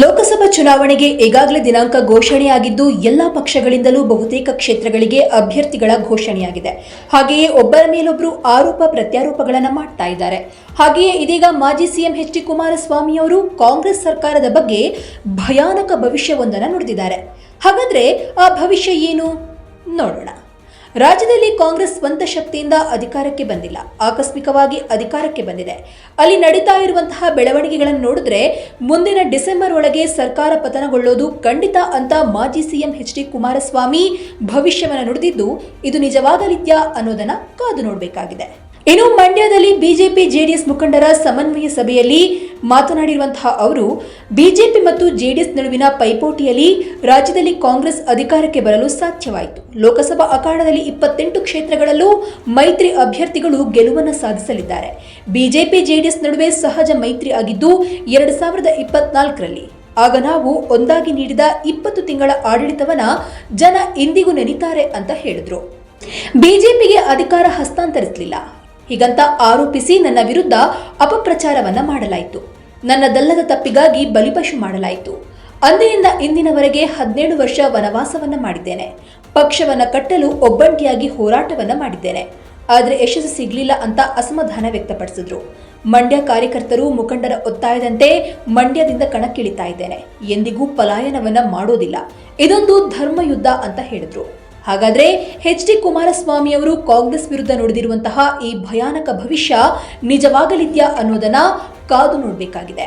ಲೋಕಸಭಾ ಚುನಾವಣೆಗೆ ಈಗಾಗಲೇ ದಿನಾಂಕ ಘೋಷಣೆಯಾಗಿದ್ದು ಎಲ್ಲಾ ಪಕ್ಷಗಳಿಂದಲೂ ಬಹುತೇಕ ಕ್ಷೇತ್ರಗಳಿಗೆ ಅಭ್ಯರ್ಥಿಗಳ ಘೋಷಣೆಯಾಗಿದೆ. ಹಾಗೆಯೇ ಒಬ್ಬರ ಮೇಲೊಬ್ಬರು ಆರೋಪ ಪ್ರತ್ಯಾರೋಪಗಳನ್ನು ಮಾಡ್ತಾ ಇದ್ದಾರೆ. ಹಾಗೆಯೇ ಇದೀಗ ಮಾಜಿ ಸಿಎಂ ಎಚ್ ಡಿ ಕುಮಾರಸ್ವಾಮಿ ಅವರು ಕಾಂಗ್ರೆಸ್ ಸರ್ಕಾರದ ಬಗ್ಗೆ ಭಯಾನಕ ಭವಿಷ್ಯವೊಂದನ್ನು ನುಡಿದಿದ್ದಾರೆ. ಹಾಗಾದ್ರೆ ಆ ಭವಿಷ್ಯ ಏನು? ನೋಡೋಣ. ರಾಜ್ಯದಲ್ಲಿ ಕಾಂಗ್ರೆಸ್ ಸ್ವಂತ ಶಕ್ತಿಯಿಂದ ಅಧಿಕಾರಕ್ಕೆ ಬಂದಿಲ್ಲ. ಆಕಸ್ಮಿಕವಾಗಿ ಅಧಿಕಾರಕ್ಕೆ ಬಂದಿದೆ. ಅಲ್ಲಿ ನಡೀತಾ ಇರುವಂತಹ ಬೆಳವಣಿಗೆಗಳನ್ನು ನೋಡಿದ್ರೆ ಮುಂದಿನ ಡಿಸೆಂಬರ್ ಒಳಗೆ ಸರ್ಕಾರ ಪತನಗೊಳ್ಳೋದು ಖಂಡಿತ ಅಂತ ಮಾಜಿ ಸಿಎಂ ಎಚ್ ಡಿ ಕುಮಾರಸ್ವಾಮಿ ಭವಿಷ್ಯವನ್ನು ನುಡಿದಿದ್ದು, ಇದು ನಿಜವಾಗಲಿದ್ಯಾ ಅನ್ನೋದನ್ನ ಕಾದು ನೋಡಬೇಕಾಗಿದೆ. ಇನ್ನು ಮಂಡ್ಯದಲ್ಲಿ ಬಿಜೆಪಿ ಜೆಡಿಎಸ್ ಮುಖಂಡರ ಸಮನ್ವಯ ಸಭೆಯಲ್ಲಿ ಮಾತನಾಡಿರುವಂತಹ ಅವರು, ಬಿಜೆಪಿ ಮತ್ತು ಜೆಡಿಎಸ್ ನಡುವಿನ ಪೈಪೋಟಿಯಲ್ಲಿ ರಾಜ್ಯದಲ್ಲಿ ಕಾಂಗ್ರೆಸ್ ಅಧಿಕಾರಕ್ಕೆ ಬರಲು ಸಾಧ್ಯವಾಯಿತು. ಲೋಕಸಭಾ ಅಖಾಡದಲ್ಲಿ ಇಪ್ಪತ್ತೆಂಟು ಕ್ಷೇತ್ರಗಳಲ್ಲೂ ಮೈತ್ರಿ ಅಭ್ಯರ್ಥಿಗಳು ಗೆಲುವನ್ನು ಸಾಧಿಸಲಿದ್ದಾರೆ. ಬಿಜೆಪಿ ಜೆಡಿಎಸ್ ನಡುವೆ ಸಹಜ ಮೈತ್ರಿ ಆಗಿದ್ದು, ಎರಡು ಸಾವಿರದ ಇಪ್ಪತ್ನಾಲ್ಕರಲ್ಲಿ ಆಗ ನಾವು ಒಂದಾಗಿ ನೀಡಿದ ಇಪ್ಪತ್ತು ತಿಂಗಳ ಆಡಳಿತವನ್ನ ಜನ ಇಂದಿಗೂ ನೆನೀತಾರೆ ಅಂತ ಹೇಳಿದ್ರು. ಬಿಜೆಪಿಗೆ ಅಧಿಕಾರ ಹಸ್ತಾಂತರಿಸಲಿಲ್ಲ. ಹೀಗಂತ ಆರೋಪಿಸಿ ನನ್ನ ವಿರುದ್ಧ ಅಪಪ್ರಚಾರವನ್ನ ಮಾಡಲಾಯಿತು. ನನ್ನದಲ್ಲದ ತಪ್ಪಿಗಾಗಿ ಬಲಿಪಶು ಮಾಡಲಾಯಿತು. ಅಂದಿನಿಂದ ಇಂದಿನವರೆಗೆ ಹದಿನೇಳು ವರ್ಷ ವನವಾಸವನ್ನ ಮಾಡಿದ್ದೇನೆ. ಪಕ್ಷವನ್ನ ಕಟ್ಟಲು ಒಬ್ಬಂಟಿಯಾಗಿ ಹೋರಾಟವನ್ನ ಮಾಡಿದ್ದೇನೆ. ಆದರೆ ಯಶಸ್ಸು ಸಿಗಲಿಲ್ಲ ಅಂತ ಅಸಮಾಧಾನ ವ್ಯಕ್ತಪಡಿಸಿದ್ರು. ಮಂಡ್ಯ ಕಾರ್ಯಕರ್ತರು ಮುಖಂಡರ ಒತ್ತಾಯದಂತೆ ಮಂಡ್ಯದಿಂದ ಕಣಕ್ಕಿಳಿತಾ ಇದ್ದೇನೆ. ಎಂದಿಗೂ ಪಲಾಯನವನ್ನ ಮಾಡೋದಿಲ್ಲ. ಇದೊಂದು ಧರ್ಮಯುದ್ಧ ಅಂತ ಹೇಳಿದ್ರು. ಹಾಗಾದ್ರೆ ಎಚ್ ಡಿ ಕುಮಾರಸ್ವಾಮಿ ಅವರು ಕಾಂಗ್ರೆಸ್ ವಿರುದ್ಧ ನುಡಿದಿರುವಂತಹ ಈ ಭಯಾನಕ ಭವಿಷ್ಯ ನಿಜವಾಗಲಿದ್ಯಾ ಅನ್ನೋದನ್ನ ಕಾದು ನೋಡಬೇಕಾಗಿದೆ.